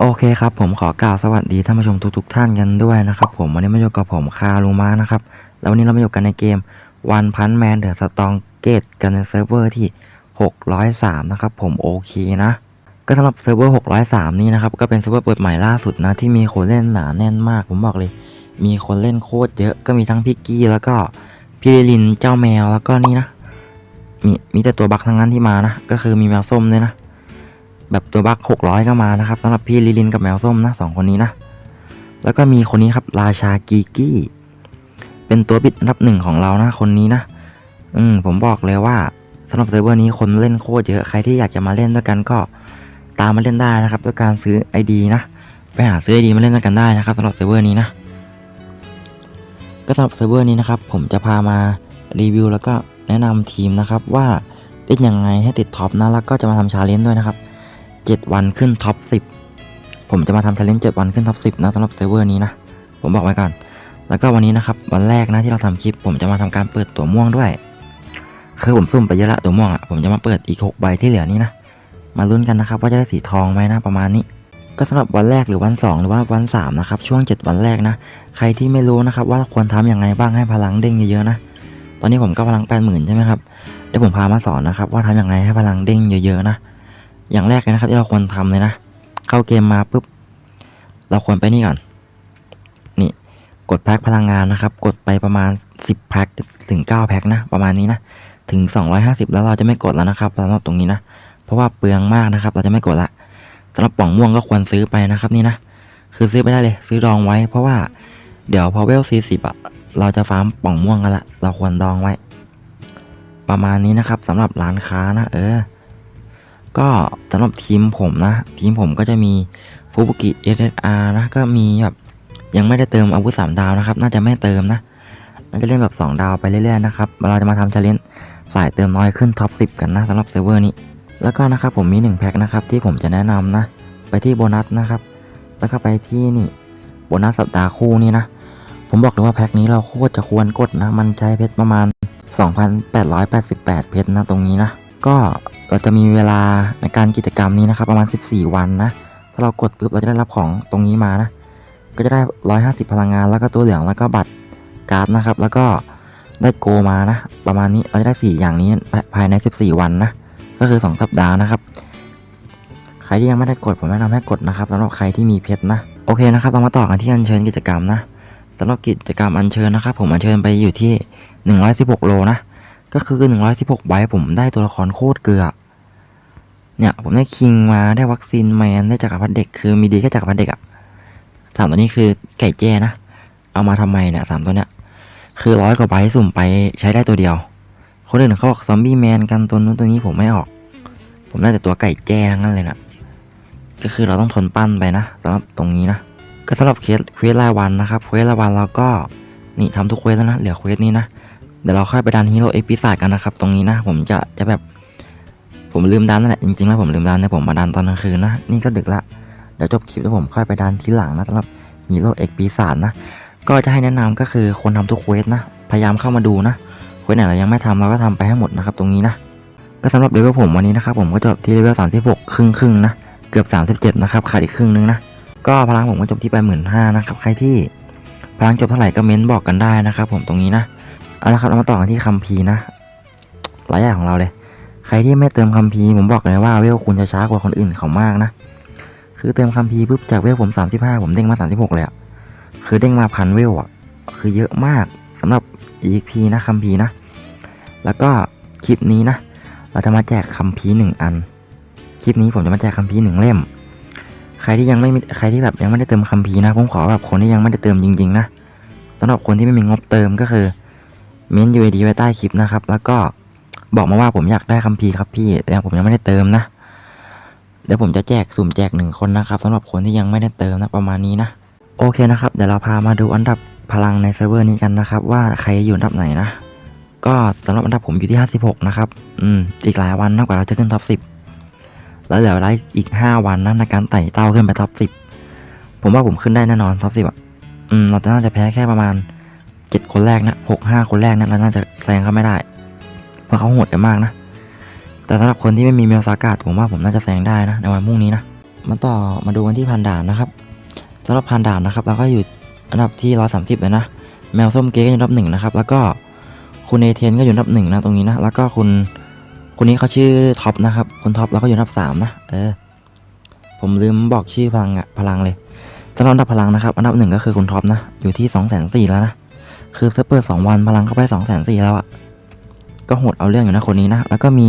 โอเคครับผมขอกล่าวสวัสดีท่านผู้ชมทุกๆท่านกันด้วยนะครับผมวันนี้มาอยู่กับผมคารูมานะครับ แล้ววันนี้เรามาอยู่กันในเกม One Punch Man The Strong Gate กันในเซิร์ฟเวอร์ที่ 603 นะครับผมโอเคนะ ก็สำหรับเซิร์ฟเวอร์ 603 นี่นะครับ ก็เป็นเซิร์ฟเวอร์เปิดใหม่ล่าสุดนะ ที่มีคนเล่นหนาแน่นมาก ผมบอกเลย มีคนเล่นโคตรเยอะก็มีทั้งพี่กี้แล้วก็พี่ลินเจ้าแมวแล้วก็นี่นะ มีมีแต่ตัวบักทั้งนั้นที่มานะก็คือมีแมวส้มด้วยนะ แบบตัวบักหกร้อยก็มานะครับสำหรับพี่ลิลินกับแมวส้มนะสองคนนี้นะ แล้วก็มีคนนี้ครับราชากีกี้ เป็นตัวบิดอันดับหนึ่งของเรานะคนนี้นะ อืมผมบอกเลยว่าสำหรับเซิร์ฟเวอร์นี้คนเล่นโคตรเยอะใครที่อยากจะมาเล่นด้วยกันก็ตามมาเล่นได้นะครับด้วยการซื้อ ID นะไปหาซื้อ ID มาเล่นด้วยกันได้นะครับสำหรับเซิร์ฟเวอร์นี้นะก็สำหรับเซิร์ฟเวอร์นี้นะครับผมจะพามารีวิวแล้วก็แนะนำทีมนะครับว่าเล่นยังไงให้ติดท็อปนะแล้วก็จะมาทำชาเลนจ์ด้วยนะครับ 7 วันขึ้นท็อป 10 ผมจะมาทำชาเลนจ์7วันขึ้นท็อป 10 นะสำหรับเซิร์ฟเวอร์นี้นะ ผมบอกไว้ก่อน แล้วก็วันนี้นะครับ วันแรกนะที่เราทำคลิป ผมจะมาทำการเปิดตัวม่วงด้วย คือผมซุ่มไปเยอะละตัวม่วงอะ ผมจะมาเปิดอีก 6 ใบที่เหลือนี้นะ มาลุ้นกันนะครับว่าจะได้สีทองไหมนะประมาณนี้ ก็สำหรับวันแรกหรือวัน 2 หรือว่าวัน3นะครับช่วง 7 วันแรกนะ ใครที่ไม่รู้นะครับว่าควรทำย่างไรบ้างให้พลังเด้งเยอะๆนะตอนนี้ผมก็พลัง80,000ใช่ไหมครับ เดี๋ยวผมพามาสอนนะครับว่าทำย่างไรให้พลังเด้งเยอะๆนะ อย่างแรกเลยนะครับที่เราควรทำเลยนะ เข้าเกมมาปุ๊บ เราควรไปนี่ก่อน นี่ กดแพ็คพลังงานนะครับ กดไปประมาณ 10แพ็คถึง 9 แพ็คนะ ประมาณนี้นะ ถึง 250 แล้วเราจะไม่กดแล้วนะครับสำหรับตรงนี้นะ เพราะว่าเปลืองมากนะครับ เราจะไม่กดละสำหรับป่องม่วงก็ควรซื้อไปนะครับนี่นะ คือซื้อไปได้เลย ซื้อดองไว้ เพราะว่าเดี๋ยวพอเวล40อะ เราจะฟาร์มป่องม่วงกันละ เราควรดองไว้ ประมาณนี้นะครับสำหรับร้านค้านะ เออ ก็สำหรับทีมผมนะ ทีมผมก็จะมีฟูบุกิ SSR นะก็มีแบบยังไม่ได้เติมอาวุธ3ดาวนะครับ น่าจะไม่เติมนะน่าจะเล่นแบบ 2 ดาวไปเรื่อยๆนะครับเราจะมาทำชาเลนจ์สายเติมน้อยขึ้นท็อป10 กันนะสำหรับเซิร์ฟเวอร์นี้ แล้วก็นะครับผมมี 1 แพ็คนะครับที่ผมจะแนะนำนะ ไปที่โบนัสนะครับ แล้วก็ไปที่นี่โบนัสสัปดาห์คู่นี่นะ ผมบอกเลยว่าแพ็คนี้เราโคตรจะควรกดนะ มันใช้เพชรประมาณ 2,888 เพชรนะตรงนี้นะ ก็เราจะมีเวลาในการกิจกรรมนี้นะครับ ประมาณ 14 วันนะ ถ้าเรากดปุ๊บเราจะได้รับของตรงนี้มานะ ก็จะได้ 150 พลังงาน แล้วก็ตัวเหลือง แล้วก็บัตรการ์ดนะครับ แล้วก็ได้โกมานะ ประมาณนี้ เราจะได้ 4 อย่างนี้ภายใน 14 วันนะ ก็คือ 2 สัปดาห์นะครับ ใครที่ยังไม่ได้กด ผมแนะนำให้กดนะครับสำหรับใครที่มีเพชรนะ โอเคนะครับ เรามาต่อกันที่อัญเชิญกิจกรรมนะสำหรับกิจกรรมอัญเชิญนะครับ ผมอัญเชิญไปอยู่ที่ 116 โลนะ ก็คือ 116ใบผมได้ตัวละครโคตรเกลือ เนี่ย ผมได้คิงมาได้วัคซีนแมนได้จักรพรรดิเด็กคือมีดีแค่จักรพรรดิเด็กอะสามตัวนี้คือไก่แจ้นะ เอามาทำไมเนี่ยสามตัวเนี้ยคือร้อยกว่าใบสุ่มไปใช้ได้ตัวเดียว คนอื่นเขาบอกซอมบี้แมนกันตัวนู้นตัวนี้ผมไม่ออก ผมได้แต่ตัวไก่แจ้ทั้งนั้นเลยนะก็คือเราต้องทนปั้นไปนะสำหรับตรงนี้นะก็สำหรับเคสเควสรายวันนะครับเควสรายวันเราก็นี่ทำทุกเควสแล้วนะเหลือเควสนี้นะ เดี๋ยวเราค่อยไปดันฮีโร่เอพิซาดกันนะครับ ตรงนี้นะผมจะจะแบบผมลืมดันนั่นแหละจริงๆแล้วผมลืมดันเนี่ยผมมาดันตอนกลางคืนนะนี่ก็ดึกละเดี๋ยวจบคลิปแล้วผมค่อยไปดันทีหลังนะสำหรับฮีโร่เอ็กปีศาจนะก็จะให้แนะนำก็คือคนทำทุกเควสนะ พยายามเข้ามาดูนะเควสไหนเรายังไม่ทำเราก็ทำไปให้หมดนะครับ ตรงนี้นะ ก็สำหรับเลเวลผมวันนี้นะครับผมก็จบที่เลเวล36ครึ่งครึ่งนะเกือบ37นะครับขาดอีกครึ่งนึงนะก็พลังผมก็จบที่ไปหมื่นห้านะครับใครที่พลังจบเท่าไหร่ก็เม้นบอกกันได้นะครับ ผมตรงนี้นะ เอาละครับเรามาต่อกันที่คัมภีร์นะหลายอย่างของเราเลย ใครที่ไม่เติมคัมภีร์ผมบอกเลยว่าเวลคุณจะช้ากว่าคนอื่นเขามากนะ คือเติมคัมภีร์ปุ๊บจากเวลผม 35 ผมเด้งมา 36 เลยอะคือเด้งมาพันเวลอะคือเยอะมากสำหรับ EXP นะคัมภีร์นะ แล้วก็คลิปนี้นะ เราจะมาแจกคัมภีร์หนึ่งอัน คลิปนี้ผมจะมาแจกคัมภีร์หนึ่งเล่ม ใครที่ยังไม่ใครที่แบบยังไม่ได้เติมคัมภีร์นะ ผมขอแบบคนที่ยังไม่ได้เติมจริงๆนะสำหรับคนที่ไม่มีงบเติมก็คือ เม้น UID ไว้ใต้คลิปนะครับ แล้วก็บอกมาว่าผมอยากได้คัมภีร์ครับพี่ แต่ผมยังไม่ได้เติมนะ เดี๋ยวผมจะแจกสุ่มแจกหนึ่งคนนะครับสำหรับคนที่ยังไม่ได้เติมนะประมาณนี้นะ โอเคนะครับ เดี๋ยวเราพามาดูอันดับพลังในเซิร์ฟเวอร์นี้กันนะครับ ว่าใครอยู่อันดับไหนนะ ก็สำหรับอันดับผมอยู่ที่ 56 นะครับ อืม อีกหลายวันนะกว่าเราจะขึ้นท็อป 10 แล้วเหลือเวลาอีก 5 วันนะในการไต่เต้าขึ้นไปท็อป 10 ผมว่าผมขึ้นได้แน่นอนท็อป 10อะ อืม เราจะน่าจะแพ้แค่ประมาณ 7คนแรกนะ6 5คนแรกนะเราน่าจะแซงเขาไม่ได้เพราะเขาโหดกันมากนะ แต่สำหรับคนที่ไม่มีเมลซากาดผมว่าผมน่าจะแซงได้นะในวันพรุ่งนี้นะมาต่อมาดูกันที่พันด่านนะครับสำหรับพันด่านนะครับเราก็อยู่อันดับที่ร้อยสามสิบเลยนะแมวส้มเก๊ก็อยู่อันดับหนึ่งนะครับ แล้วก็คุณเอเทนก็อยู่อันดับหนึ่งนะตรงนี้นะแล้วก็คุณคนนี้เขาชื่อท็อปนะครับคุณท็อปแล้วก็อยู่อันดับสามนะเออผมลืมบอกชื่อพลังอะพลังเลยสำหรับอันดับพลังนะครับ อันดับหนึ่งก็คือคุณท็อปนะ อยู่ที่สองแสนสี่แล้วนะ คือเซิร์ฟเปิดสองวันพลังเข้าไปสองแสนสี่แล้วอะก็โหดเอาเรื่องอยู่นะคนนี้นะ แล้วก็มี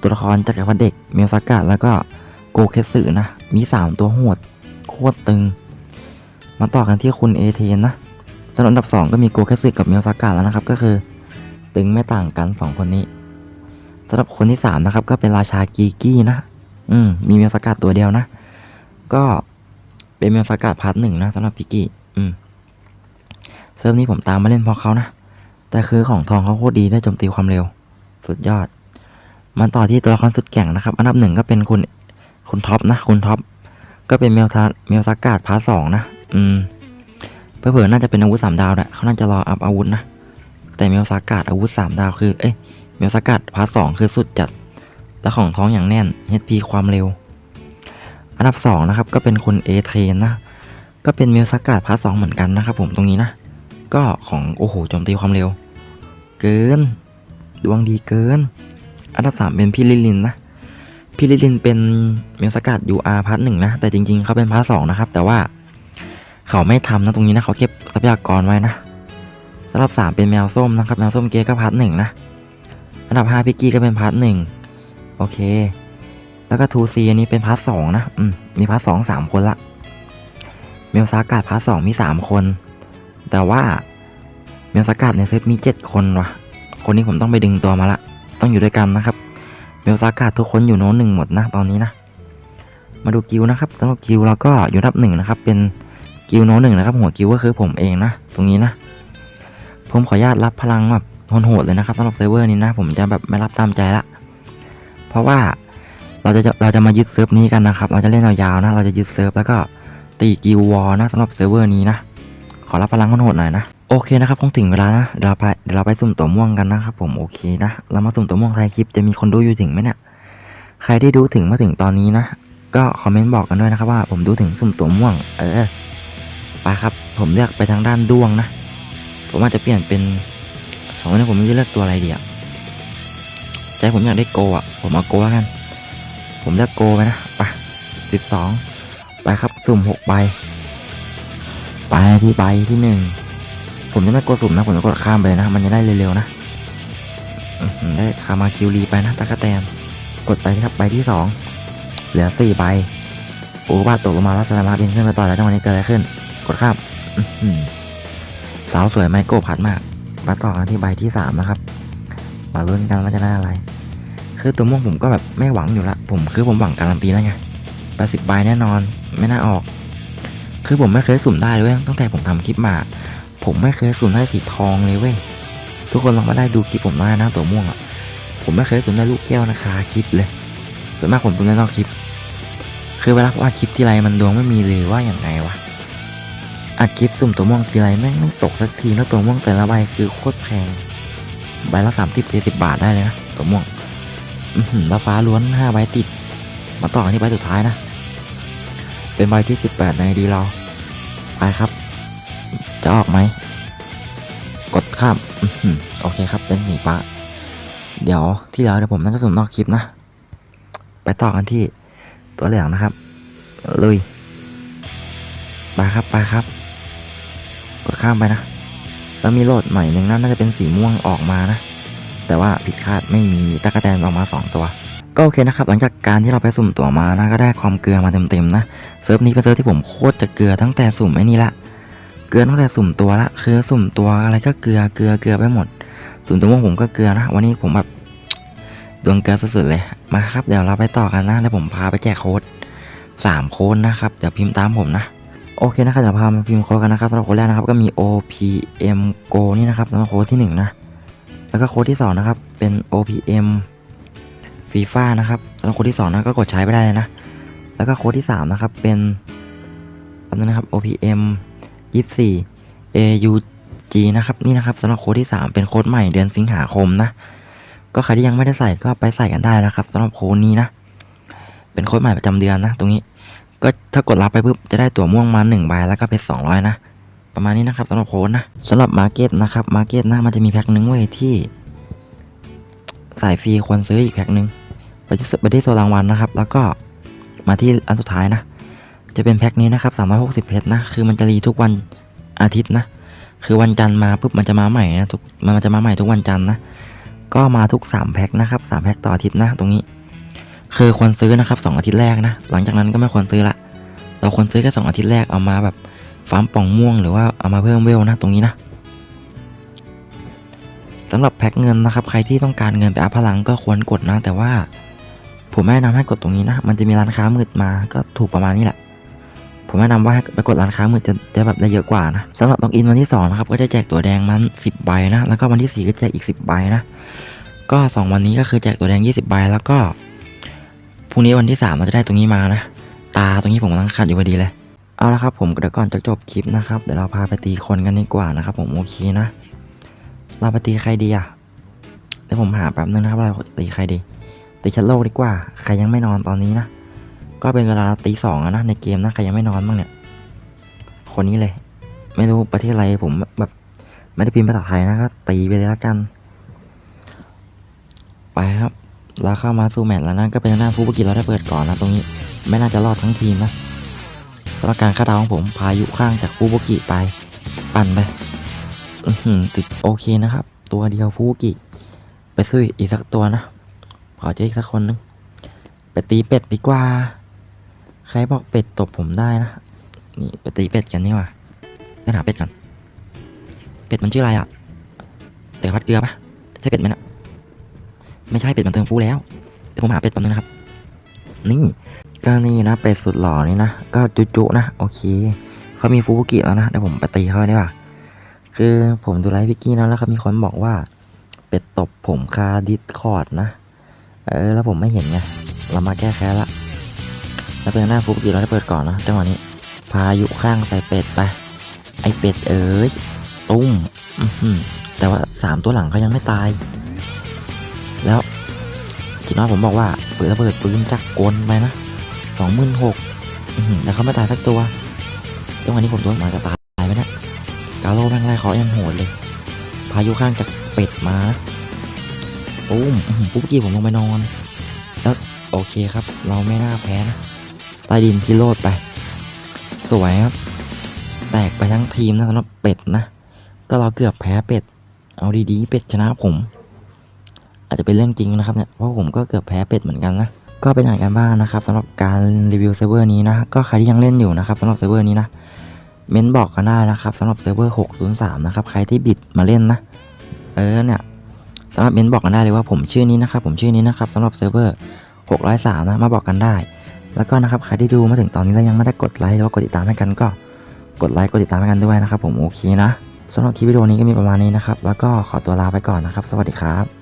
ตัวละครจักรพรรดิเด็กเมลซากะแล้วก็โกเคสึนะ มีสามตัวโหดโคตรตึง มาต่อกันที่คุณเอเทนนะสำหรับอันดับ2ก็มีโกเคสึกับเมียวซากะแล้วนะครับ ก็คือตึงไม่ต่างกัน2คนนี้สำหรับคนที่3นะครับ ก็เป็นราชากีกี้นะ อืม มีเมียวซากะตัวเดียวนะ ก็เป็นเมียวซากะพาร์ทหนึ่งนะสำหรับพิกกี้ อืม เซิร์ฟนี้ผมตามมาเล่นเพราะเขานะ แต่คือของทองเขาโคตรดีได้โจมตีความเร็ว สุดยอดมาต่อที่ตัวละครสุดแกร่งนะครับ อันดับหนึ่งก็เป็นคุณคุณท็อปนะ คุณท็อป ก็เป็นเมลทาเมลซากาดพาร์ทสองนะ อืมเพื่อๆน่าจะเป็นอาวุธสามดาวแหละเขาน่าจะรออัพอาวุธนะ แต่เมลซากาดอาวุธสามดาวคือ เอ้ย เมลซากาดพาร์ทสองคือสุดจัดและของท้องอย่างแน่น HP ความเร็ว อันดับสองนะครับ ก็เป็นคุณเอเทนนะ ก็เป็นเมลซากาดพาร์ทสองเหมือนกันนะครับผมตรงนี้นะ ก็ของโอ้โหโจมตีความเร็ว เกิน ดวงดีเกิน อันดับสามเป็นพี่ลิลินนะ พี่ลิลินเป็นเมลสกัด UR พาร์ทหนึ่งนะ แต่จริงๆเขาเป็นพาร์ทสองนะครับ แต่ว่าเขาไม่ทำนะตรงนี้นะเขาเก็บทรัพยากรไว้นะสำหรับสามเป็นแมวส้มนะครับ แมวส้มเกก็พาร์ทหนึ่งนะ อันดับห้าพิกกี้ก็เป็นพาร์ทหนึ่งโอเค แล้วก็ทูซีอันนี้เป็นพาร์ทสองนะ อืม มีพาร์ทสองสามคนละ เมลซากัดพาร์ทสองมีสามคน แต่ว่าเมลสกัดในเซตมีเจ็ดคนว่ะคนนี้ผมต้องไปดึงตัวมาละ ต้องอยู่ด้วยกันนะครับ เมลซากาทุกคนอยู่โน้นหนึ่งหมดนะตอนนี้นะ มาดูกิวนะครับสำหรับกิวเราก็อยู่อับหนึ่งนะครับ เป็นกิวโน้นหนึ่งนะครับ หัวกิวก็คือผมเองนะ ตรงนี้นะ ผมขออนุญาตรับพลังแบบโหดเลยนะครับสำหรับเซิร์ฟเวอร์นี้นะ ผมจะแบบไม่รับตามใจละ เพราะว่าเราจะเราจะมายึดเซิร์ฟนี้กันนะครับ เราจะเล่นยาวๆนะ เราจะยึดเซิร์ฟแล้วก็ตีกิววอลนะสำหรับเซิร์ฟเวอร์นี้นะ ขอรับพลังโหดหน่อยนะ โอเคนะครับคงถึงเวลานะเดี๋ยวเราไปเดี๋ยวเราไปสุ่มตัวม่วงกันนะครับผมโอเคนะ เรามาสุ่มตัวม่วงไทยคลิปจะมีคนดูอยู่ถึงไหมเนี่ย ใครที่ดูถึงมาถึงตอนนี้นะ ก็คอมเมนต์บอกกันด้วยนะครับว่าผมดูถึงสุ่มตัวม่วง เออ ไปครับ ผมเลือกไปทางด้านด้วงนะ ผมอาจจะเปลี่ยนเป็นสองคนนี้ผมไม่รู้เลือกตัวอะไรดีอะใจผมอยากได้โกอะผมเอาโกแล้วกัน ผมเลือกโกไปนะ ไปสิบสองไปครับ สุ่มหกใบ ไปที่ใบที่หนึ่งผมจะไม่กดสุ่มนะ ผมจะกดข้ามไปเลยนะ มันจะได้เร็วๆนะได้คามาคิวรีไปนะตะกะแตนกดไปครับใบที่สองเหลือสี่ใบโอ้บาตกลงมาแล้วสามาบินขึ้นไปต่อแล้วจังหวะนี้เกิดอะไรขึ้น กดข้ามสาวสวยไมโก้พัดมาก มาต่อกันที่ใบที่สามนะครับมาลุ้นกันว่าจะได้อะไร คือตัวม่วงผมก็แบบไม่หวังอยู่ละผมคือผมหวังการันตีแล้วไงแปดสิบใบแน่นอน ไม่น่าออก คือผมไม่เคยสุ่มได้เลยเว้ยตั้งแต่ผมทำคลิปมา ผมไม่เคยสุ่มได้สีทองเลยเว้ยทุกคนลองมาได้ดูคลิปผมได้นะตัวม่วงอะผมไม่เคยสุ่มได้ลูกแก้วนะคะคลิปเลยส่วนมากผมสุ่มได้นอกคลิป คือเวลาผมอัดคลิปทีไรมันดวงไม่มีเลยว่าอย่างไงวะอัดคลิปสุ่มตัวม่วงทีไรแม่งไม่ตกสักทีแล้วตัวม่วงแต่ละใบคือโคตรแพงใบละสามสิบสี่สิบบาทได้เลยนะตัวม่วงอือหือแล้วฟ้าล้วนห้าใบติด มาต่อกันที่ใบสุดท้ายนะ เป็นใบที่สิบแปดในดีเรา ไปครับ จะออกไหม กดข้ามโอเคครับ เป็นสีฟ้าเดี๋ยวที่แล้วเดี๋ยวผมน่าจะสุ่มนอกคลิปนะ ไปต่อกันที่ตัวเหลืองนะครับ ลุย ไปครับ ไปครับ กดข้ามไปนะ แล้วมีโหลดใหม่หนึ่งนะน่าจะเป็นสีม่วงออกมานะ แต่ว่าผิดคาดไม่มีตะกะแตนออกมาสองตัว ก็โอเคนะครับหลังจากการที่เราไปสุ่มตัวมานะก็ได้ความเกลือมาเต็มๆนะเซิร์ฟนี้เป็นเซิร์ฟที่ผมโคตรจะเกลือตั้งแต่สุ่มไอ้นี่ละเกลือตั้งแต่สุ่มตัวละคือสุ่มตัวอะไรก็เกลือเกลือเกลือไปหมด สุ่มตัวผมก็เกลือนะวันนี้ผมแบบดวงเกลือสุดๆเลยมาครับเดี๋ยวเราไปต่อกันนะเดี๋ยวผมพาไปแจกโค้ดสามโค้ดนะครับเดี๋ยวพิมพ์ตามผมนะโอเคนะครับเดี๋ยวพามาพิมพ์โค้ดกันนะครับสำหรับโค้ดแรกนะครับก็มี OPM Go นี่นะครับสำหรับโค้ดที่หนึ่งนะแล้วก็โค้ดที่สองนะครับเป็น OPM FIFA นะครับสำหรับโค้ดที่สองนะก็กดใช้ไปได้เลยนะ แล้วก็โค้ดที่สามนะครับ เป็นอันนี้นะครับ OPM 24 AUG นะครับ นี่นะครับสำหรับโค้ดที่ 3 เป็นโค้ดใหม่เดือนสิงหาคมนะ ก็ใครที่ยังไม่ได้ใส่ก็ไปใส่กันได้นะครับสำหรับโค้ดนี้นะ เป็นโค้ดใหม่ประจำเดือนนะ ตรงนี้ ก็ถ้ากดรับไปปุ๊บจะได้ตั๋วม่วงมาหนึ่งใบแล้วก็เป็นสองร้อยนะ ประมาณนี้นะครับสำหรับโค้ดนะสำหรับมาร์เก็ตนะครับมาร์เก็ตนะมันจะมีแพ็คหนึงเว้ยที่สายฟรีควรซื้ออีกแพ็คหนึง ไปที่ไปที่โซนรางวัลนะครับ แล้วก็มาที่อันสุดท้ายนะ จะเป็นแพ็คนี้นะครับ360เพชรนะ คือมันจะรีทุกวันอาทิตย์นะ คือวันจันทร์มาปุ๊บมันจะมาใหม่นะทุกมันจะมาใหม่ทุกวันจันทร์นะ ก็มาทุก 3 แพ็คนะครับ3แพ็คต่ออาทิตย์นะ ตรงนี้ คือควรซื้อนะครับ2อาทิตย์แรกนะ หลังจากนั้นก็ไม่ควรซื้อละ เราควรซื้อแค่2อาทิตย์แรกเอามาแบบฟาร์มป่องม่วงหรือว่าเอามาเพิ่มเวลนะตรงนี้นะสำหรับแพ็คเงินนะครับ ใครที่ต้องการเงินไปอัพพลังก็ควรกดนะ แต่ว่า ผมแนะนำให้กดตรงนี้นะ มันจะมีร้านค้ามืดมาก็ถูกประมาณนี้แหละ ผมแนะนำว่าให้ไปกดร้านค้ามืดจะจะแบบได้เยอะกว่านะสำหรับล็อกอินวันที่สองนะครับก็จะแจกตัวแดงมันสิบใบนะ แล้วก็วันที่สี่ก็แจกอีกสิบใบนะ ก็สองวันนี้ก็คือแจกตัวแดงยี่สิบใบแล้วก็พรุ่งนี้วันที่สามเราจะได้ตรงนี้มานะ ตาตรงนี้ผมกำลังขัดอยู่พอดีเลยเอาละครับผมเดี๋ยวก่อนจะจบคลิปนะครับเดี๋ยวเราพาไปตีคนกันดีกว่านะครับ ผมโอเคนะ เราไปตีใครดีอะเดี๋ยวผมหาแป๊บนึงนะครับเราจะตีใครดี ตีชัดโลกดีกว่า ใครยังไม่นอนตอนนี้นะ ก็เป็นเวลาตีสองนะในเกมนะ ใครยังไม่นอนบ้างเนี่ย คนนี้เลย ไม่รู้ประเทศอะไรผมแบบไม่ได้พิมพ์ภาษาไทยนะก็ตีไปเลยละกัน ไปครับแล้วเข้ามาสู่แมตช์แล้วนะก็เป็นหน้าผู้ปกิจเราได้เปิดก่อนนะตรงนี้ไม่น่าจะรอดทั้งทีมนะสำหรับการคาดเดาของผมพายุข้างจากฟูบุกิไป ปั่นไปอือติดโอเคนะครับ ตัวเดียวฟูบุกิ ไปซื้ออีกสักตัวนะ ขอเจออีกสักคนนึงไปตีเป็ดดีกว่า ใครบอกเป็ดตบผมได้นะ นี่ไปตีเป็ดกันนี่ว่ะไปหาเป็ดกันเป็ดมันชื่ออะไรอะเตะพัดเกลือปะใช่เป็ดไหมนะไม่ใช่เป็ดมันเติมฟูแล้วเดี๋ยวผมหาเป็ดแป๊บนึงนะครับ นี่ก็นี่นะเป็ดสุดหล่อนี่นะก็จุจุนะโอเคเขามีฟูบุกิแล้วนะเดี๋ยวผมไปตีเขาได้ป่ะคือผมดูไลฟ์พิกกี้นะแล้วเขามีคนบอกว่า เป็ดตบผมคาดิสคอร์ดนะ เออแล้วผมไม่เห็นไงเรามาแก้แค้นละแล้วเป็นหน้าฟูบุกิเราได้เปิดก่อนนะจังหวะนี้ พายุข้างใส่เป็ดไปไอเป็ดเอ้ยตุ้มแต่ว่าสามตัวหลังเขายังไม่ตาย แล้วจีน้อยผมบอกว่าเปิดระเบิดปืนจักกลไปนะสองหมื่นหกแต่เขาไม่ตายสักตัวจังหวะนี้ผมโดนหมาจะตายไหมนะกาโลแม่งไล่เขายังโหดเลย พายุข้างจากเป็ดมานะ ตุ้มปุ๊บกี้ผมลงไปนอน แล้วโอเคครับ เราไม่น่าแพ้นะใต้ดินพิโรดไป สวยครับ แตกไปทั้งทีมนะสำหรับเป็ดนะ ก็เราเกือบแพ้เป็ด เอาดีๆ เป็ดชนะผม อาจจะเป็นเรื่องจริงนะครับเนี่ย เพราะผมก็เกือบแพ้เป็ดเหมือนกันนะ ก็เป็นอย่างกันบ้างนะครับสำหรับการรีวิวเซิร์ฟเวอร์นี้นะ ก็ใครที่ยังเล่นอยู่นะครับสำหรับเซิร์ฟเวอร์นี้นะ เม้นบอกกันได้นะครับสำหรับเซิร์ฟเวอร์ 603 นะครับ ใครที่บิดมาเล่นนะ เออเนี่ย สำหรับเมนบอกกันได้เลยว่าผมชื่อนี้นะครับผมชื่อนี้นะครับสำหรับเซิร์ฟเวอร์603นะมาบอกกันได้ แล้วก็นะครับใครที่ดูมาถึงตอนนี้แล้วยังไม่ได้กดไลค์หรือว่ากดติดตามให้กันก็กดไลค์กดติดตามให้กันด้วยนะครับผมโอเคนะสำหรับคลิปวิดีโอนี้ก็มีประมาณนี้นะครับแล้วก็ขอตัวลาไปก่อนนะครับ สวัสดีครับ